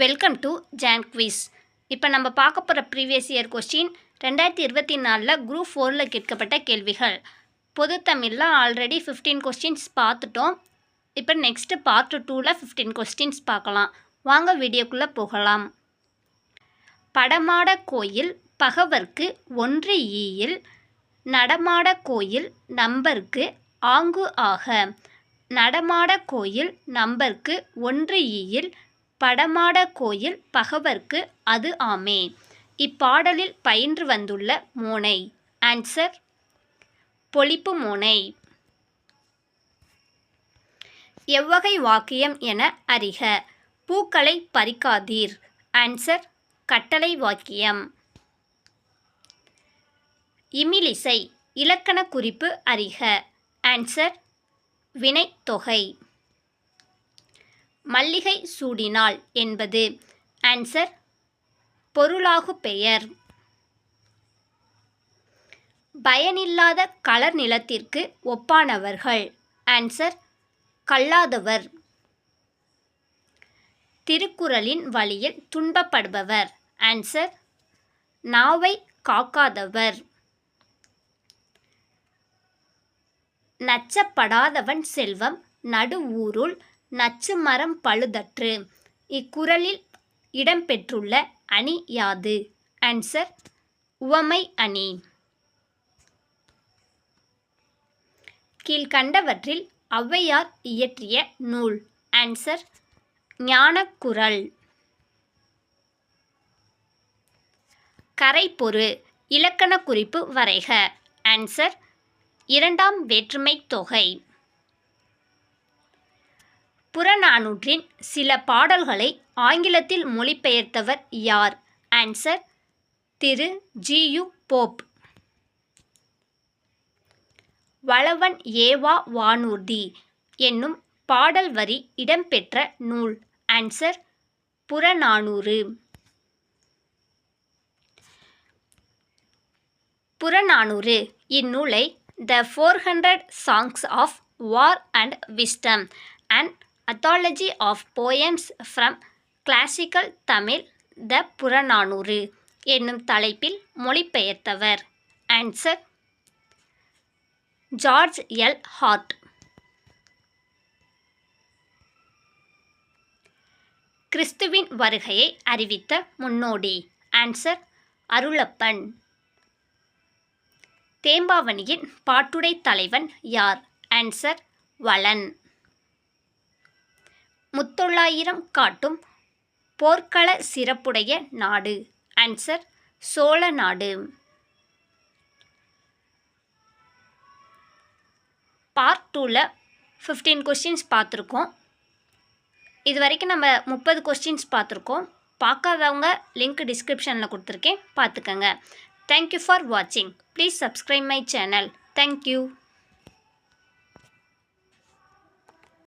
Welcome to John quiz இப்போ நம்ம பார்க்க போகிற ப்ரீவியஸ் இயர் கொஸ்டின் ரெண்டாயிரத்தி இருபத்தி நாலில் குரூப் ஃபோரில் கேட்கப்பட்ட கேள்விகள். பொது தமிழில் ஆல்ரெடி ஃபிஃப்டீன் கொஸ்டின்ஸ் பார்த்துட்டோம். இப்போ நெக்ஸ்ட்டு பார்ட் டூவில் ஃபிஃப்டீன் கொஸ்டின்ஸ் பார்க்கலாம். வாங்க வீடியோக்குள்ளே போகலாம். படமாட கோயில் பகவர்க்கு ஒன்று ஈயில் நடமாட கோயில் நம்பர்க்கு ஆங்கு ஆக நடமாட கோயில் நம்பர்க்கு ஒன்று ஈயில் படமாட கோயில் பகவர்க்கு அது ஆமே. இப்பாடலில் பயின்று வந்துள்ள மோனை. ஆன்சர் பொழிப்பு மோனை. எவ்வகை வாக்கியம் என அறிக. பூக்களை பறிக்காதீர். ஆன்சர் கட்டளை வாக்கியம். இமிலிசை. இலக்கண குறிப்பு அறிக. ஆன்சர் வினைத்தொகை. மல்லிகை சூடினாள் என்பது. ஆன்சர் பொருளாகு பெயர். பயனில்லாத கலர் நிலத்திற்கு ஒப்பானவர்கள். ஆன்சர் கல்லாதவர். திருக்குறளின் வழியில் துன்பப்படுபவர். ஆன்சர் நாவை காக்காதவர். நச்சப்படாதவன் செல்வம் நடு ஊருள் நச்சு மரம் பழுதற்று. இக்குறளில் இடம்பெற்றுள்ள அணி யாது? ஆன்சர் உவமை அணி. கீழ்கண்டவற்றில் ஔவையார் இயற்றிய நூல். ஆன்சர் ஞானக்குரல் கரைப்பொரு இலக்கண குறிப்பு வரைக. ஆன்சர் இரண்டாம் வேற்றுமை தொகை. புறநானூற்றின் சில பாடல்களை ஆங்கிலத்தில் மொழிபெயர்த்தவர் யார்? ஆன்சர் திரு. ஜியு போப் வளவன் ஏவா வானூர்தி என்னும் பாடல் வரி இடம்பெற்ற நூல். ஆன்சர் புறநானூறு. புறநானூறு இந்நூலை the four hundred songs of war and wisdom and anthology of poems from classical Tamil the Purananuru என்னும் தலைப்பில் மொழிபெயர்த்தவர். ஆன்சர் ஜார்ஜ் எல் ஹார்ட் கிறிஸ்துவின் வருகையை அறிவித்த முன்னோடி. ஆன்சர் அருளப்பன். தேம்பாவணியின் பாட்டுடை தலைவன் யார்? ஆன்சர் வளன். முத்தொள்ளாயிரம் காட்டும் போர்க்கள சிறப்புடைய நாடு. ஆன்சர் சோழ நாடு. பார்ட் டூவில் ஃபிஃப்டீன் கொஸ்டின்ஸ் பார்த்துருக்கோம். இது வரைக்கும் நம்ம முப்பது கொஸ்டின்ஸ் பார்த்துருக்கோம். பார்க்காதவங்க லிங்க் டிஸ்கிரிப்ஷனில் கொடுத்துருக்கேன். பார்த்துக்கங்க. தேங்க்யூ ஃபார் வாட்சிங் please subscribe my channel thank you